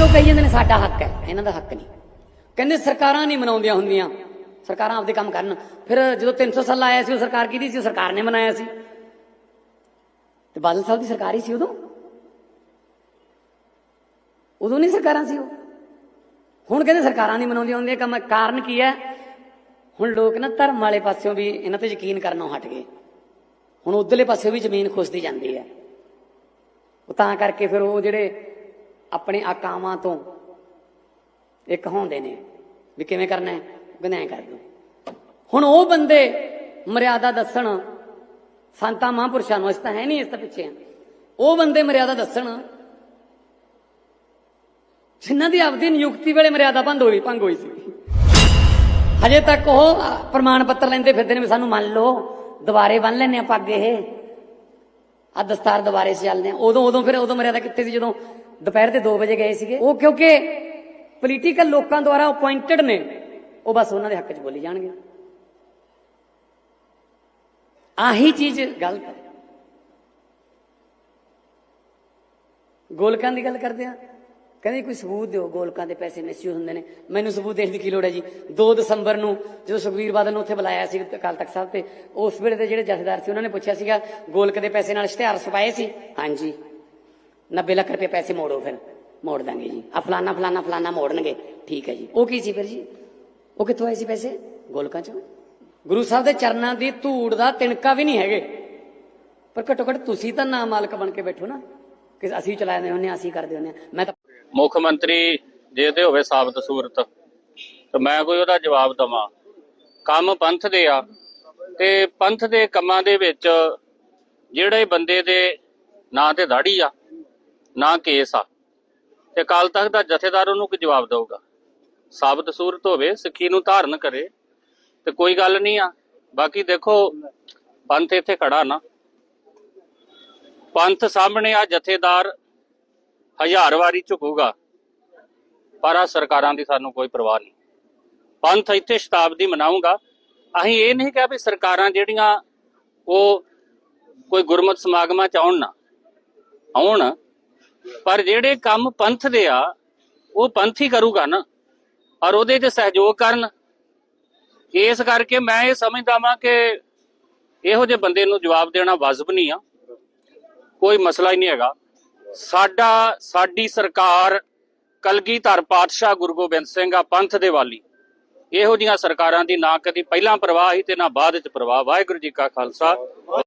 ਵਿੱਚੋਂ ਕਹੀ ਜਾਂਦੇ ਨੇ ਸਾਡਾ ਹੱਕ ਹੈ? ਇਹਨਾਂ ਦਾ ਹੱਕ ਨਹੀਂ। ਕਹਿੰਦੇ ਸਰਕਾਰਾਂ ਨਹੀਂ ਮਨਾਉਂਦੀਆਂ ਹੁੰਦੀਆਂ। ਸਰਕਾਰਾਂ ਆਪਦੇ ਕੰਮ ਕਰਨ। ਫਿਰ ਜਦੋਂ 300 ਸਾਲ ਆਇਆ ਸੀ, ਉਹ ਸਰਕਾਰ ਕਿਹਦੀ ਸੀ? ਸਰਕਾਰ ਨੇ ਮਨਾਇਆ ਸੀ। ਤੇ ਬਾਦਲ ਸਾਹਿਬ ਦੀ ਸਰਕਾਰ ਹੀ ਸੀ ਉਦੋਂ? ਉਦੋਂ ਨਹੀਂ ਸਰਕਾਰਾਂ ਸੀ ਉਹ। ਹੁਣ ਕਹਿੰਦੇ ਸਰਕਾਰਾਂ ਨਹੀਂ ਮਨਾਉਂਦੀਆਂ ਹੁੰਦੀਆਂ। ਕੰਮ ਕਾਰਨ ਕੀ ਹੈ? ਹੁਣ ਲੋਕ ਨਾ ਧਰਮ ਵਾਲੇ ਪਾਸਿਓਂ ਵੀ ਇਹਨਾਂ ਤੇ ਯਕੀਨ ਕਰਨੋਂ ਹਟ ਗਏ। ਹੁਣ ਉਧਰਲੇ ਪਾਸਿਓਂ ਵੀ ਜ਼ਮੀਨ ਖੁਸਦੀ ਜਾਂਦੀ ਹੈ। ਉਹ ਤਾਂ ਕਰਕੇ ਫਿਰ ਉਹ ਜਿਹੜੇ ਆਪਣੇ ਆਕਾਵਾਂ ਤੋਂ ਇੱਕ ਹੁੰਦੇ ਨੇ ਵੀ ਕਿਵੇਂ ਕਰਨਾ ਹੈ? ਉਹ ਕਰ ਦੋ ਹੁਣ ਉਹ ਬੰਦੇ ਮਰਿਆਦਾ ਦੱਸਣ, ਸੰਤਾਂ ਮਹਾਂਪੁਰਸ਼ਾਂ ਨੂੰ ਇਸ ਤਾਂ ਹੈ ਨਹੀਂ ਇਸ ਤਾਂ ਪਿੱਛੇ ਉਹ ਬੰਦੇ ਮਰਿਆਦਾ ਦੱਸਣ, ਜਿਨ੍ਹਾਂ ਦੀ ਆਪਦੀ ਨਿਯੁਕਤੀ ਵੇਲੇ ਮਰਿਆਦਾ ਭੰਗ ਹੋਈ ਭੰਗ ਹੋਈ ਸੀ। ਹਜੇ ਤੱਕ ਉਹ ਪ੍ਰਮਾਣ ਪੱਤਰ ਲੈਂਦੇ ਫਿਰਦੇ ਨੇ ਵੀ ਸਾਨੂੰ ਮੰਨ ਲਓ, ਦੁਬਾਰੇ ਬੰਨ ਲੈਨੇ ਆ ਪੱਗ ਇਹ। ਆ ਦਸਤਾਰ ਦੁਬਾਰੇ ਸੇ ਚੱਲਦੇ ਆ ਉਦੋਂ ਉਦੋਂ ਫਿਰ ਉਦੋਂ ਮਰਿਆਦਾ ਕਿੱਥੇ ਸੀ? ਜਦੋਂ ਦੁਪਹਿਰ ਦੇ 2 ਵਜੇ ਗਏ ਸੀਗੇ। ਉਹ ਕਿਉਂਕਿ ਪੋਲੀਟੀਕਲ ਲੋਕਾਂ ਦੁਆਰਾ ਅਪਾਇੰਟਡ ਨੇ, ਉਹ ਬਸ ਉਹਨਾਂ ਦੇ ਹੱਕ 'ਚ ਬੋਲੀ ਜਾਣਗੇ। ਆਹੀ ਚੀਜ਼ ਗਲਤ ਹੈ ਗੋਲਕਾਂ ਦੀ ਗੱਲ ਕਰਦੇ ਆ। ਕਹਿੰਦੇ ਕੋਈ ਸਬੂਤ ਦਿਓ, ਗੋਲਕਾਂ ਦੇ ਪੈਸੇ ਮਿਸਯੂਜ਼ ਹੁੰਦੇ ਨੇ। ਮੈਨੂੰ ਸਬੂਤ ਦੇਣ ਦੀ ਕੀ ਲੋੜ ਹੈ ਜੀ? 2 ਦਸੰਬਰ ਨੂੰ ਜਦੋਂ ਸੁਖਵੀਰ ਬਾਦਲ ਨੂੰ ਉੱਥੇ ਬੁਲਾਇਆ ਸੀ ਅਕਾਲ ਤਖਤ ਸਾਹਿਬ ਤੇ, ਉਸ ਵੇਲੇ ਦੇ ਜਿਹੜੇ ਜਥੇਦਾਰ ਸੀ, ਉਹਨਾਂ ਨੇ ਪੁੱਛਿਆ ਸੀਗਾ, ਗੋਲਕ ਦੇ ਪੈਸੇ ਨਾਲ ਇਸ਼ਤਿਹਾਰ ਛਪਾਏ ਸੀ? ਹਾਂਜੀ। 90 ਲੱਖ ਰੁਪਏ ਪੈਸੇ ਮੋੜੋ ਫਿਰ ਮੋੜ ਦਾਂਗੇ ਜੀ। ਆ ਫਲਾਨਾ ਫਲਾਨਾ ਫਲਾਨਾ ਮੋੜਨਗੇ। ਠੀਕ ਹੈ ਜੀ। ਉਹ ਕੀ ਸੀ ਫਿਰ ਜੀ? ਉਹ ਕਿੱਥੋਂ ਆਏ ਸੀ ਪੈਸੇ? ਗੋਲਕਾਂ ਚੋਂ। ਗੁਰੂ ਸਾਹਿਬ ਦੇ ਚਰਨਾਂ ਦੀ ਧੂੜ ਦਾ ਤਿਣਕਾ ਵੀ ਨਹੀਂ ਹੈਗੇ। ਪਰ ਘੱਟੋ ਘੱਟ ਤੁਸੀਂ ਤਾਂ ਨਾ ਮਾਲਕ ਬਣ ਕੇ ਬੈਠੋ ਨਾ। ਕਿ ਅਸੀਂ ਚਲਾਉਂਦੇ ਹੁੰਦੇ ਹਾਂ ਅਸੀਂ ਕਰਦੇ ਹੁੰਦੇ ਹਾਂ। ਮੈਂ ਤਾਂ ਮੁੱਖ ਮੰਤਰੀ ਜੇ ਤੇ ਹੋਵੇ ਸਾਬਤ ਸੂਰਤ ਤੇ ਮੈਂ ਕੋਈ ਉਹਦਾ ਜਵਾਬ ਦਵਾਂ। ਕੰਮ ਪੰਥ ਦੇ ਆ ਤੇ ਪੰਥ ਦੇ ਕੰਮਾਂ ਦੇ ਵਿੱਚ ਜਿਹੜੇ ਬੰਦੇ ਦੇ ਨਾਂ ਤੇ ਦਾੜੀ ਆ ਨਾ ਕੇਸ ਆ। ਤੇ ਕਾਲ ਤੱਕ ਦਾ ਜਥੇਦਾਰ ਉਹਨੂੰ ਕੀ ਜਵਾਬ ਦਊਗਾ? ਸਾਬਤ ਸੂਰਤ ਹੋਵੇ, ਸਿੱਖੀ ਨੂੰ ਧਾਰਨ ਕਰੇ, ਤੇ ਕੋਈ ਗੱਲ ਨਹੀਂ ਆ। ਬਾਕੀ ਦੇਖੋ, ਪੰਥ ਇੱਥੇ ਖੜਾ ਨਾ। ਪੰਥ ਸਾਹਮਣੇ ਆ, ਜਥੇਦਾਰ ਹਜ਼ਾਰ ਵਾਰੀ ਝੁਕੂਗਾ, ਪਰ ਆ ਸਰਕਾਰਾਂ ਦੀ ਸਾਨੂੰ ਕੋਈ ਪਰਵਾਹ ਨਹੀਂ। ਪੰਥ ਇੱਥੇ ਸ਼ਤਾਬਦੀ ਮਨਾਉਂਗਾ ਅਸੀਂ ਇਹ ਨਹੀਂ ਕਿਹਾ ਵੀ ਸਰਕਾਰਾਂ ਜਿਹੜੀਆਂ ਉਹ ਕੋਈ ਗੁਰਮਤ ਸਮਾਗਮਾਂ ਚ ਆਉਣ ਨਾ। ਆਉਣ ਪਰ ਜਿਹੜੇ ਕੰਮ ਪੰਥ ਦੇ ਆ, ਉਹ ਪੰਥ ਹੀ ਕਰੂਗਾ ਨਾ, ਔਰ ਉਹਦੇ 'ਚ ਸਹਿਯੋਗ ਕਰਨ। ਇਸ ਕਰਕੇ ਮੈਂ ਇਹ ਸਮਝਦਾ ਵਾਂ ਕਿ ਇਹੋ ਜਿਹੇ ਬੰਦੇ ਨੂੰ ਜਵਾਬ ਦੇਣਾ ਵਾਜਬ ਨਹੀਂ ਆ। ਕੋਈ ਮਸਲਾ ਹੀ ਨਹੀਂ ਹੈਗਾ। ਸਾਡਾ, ਸਾਡੀ ਸਰਕਾਰ ਕਲਗੀਧਰ ਪਾਤਸ਼ਾਹ ਗੁਰੂ ਗੋਬਿੰਦ ਸਿੰਘ ਆ, ਪੰਥ ਦੇ ਵਾਲੀ। ਇਹੋ ਜੀਆਂ ਸਰਕਾਰਾਂ ਦੀ ਨਾ ਕਦੀ ਪਹਿਲਾਂ ਪ੍ਰਵਾਹ ਹੀ ਤੇ ਨਾ ਬਾਅਦ ਵਿੱਚ ਪ੍ਰਵਾਹ। ਵਾਹਿਗੁਰੂ ਜੀ ਕਾ ਖਾਲਸਾ।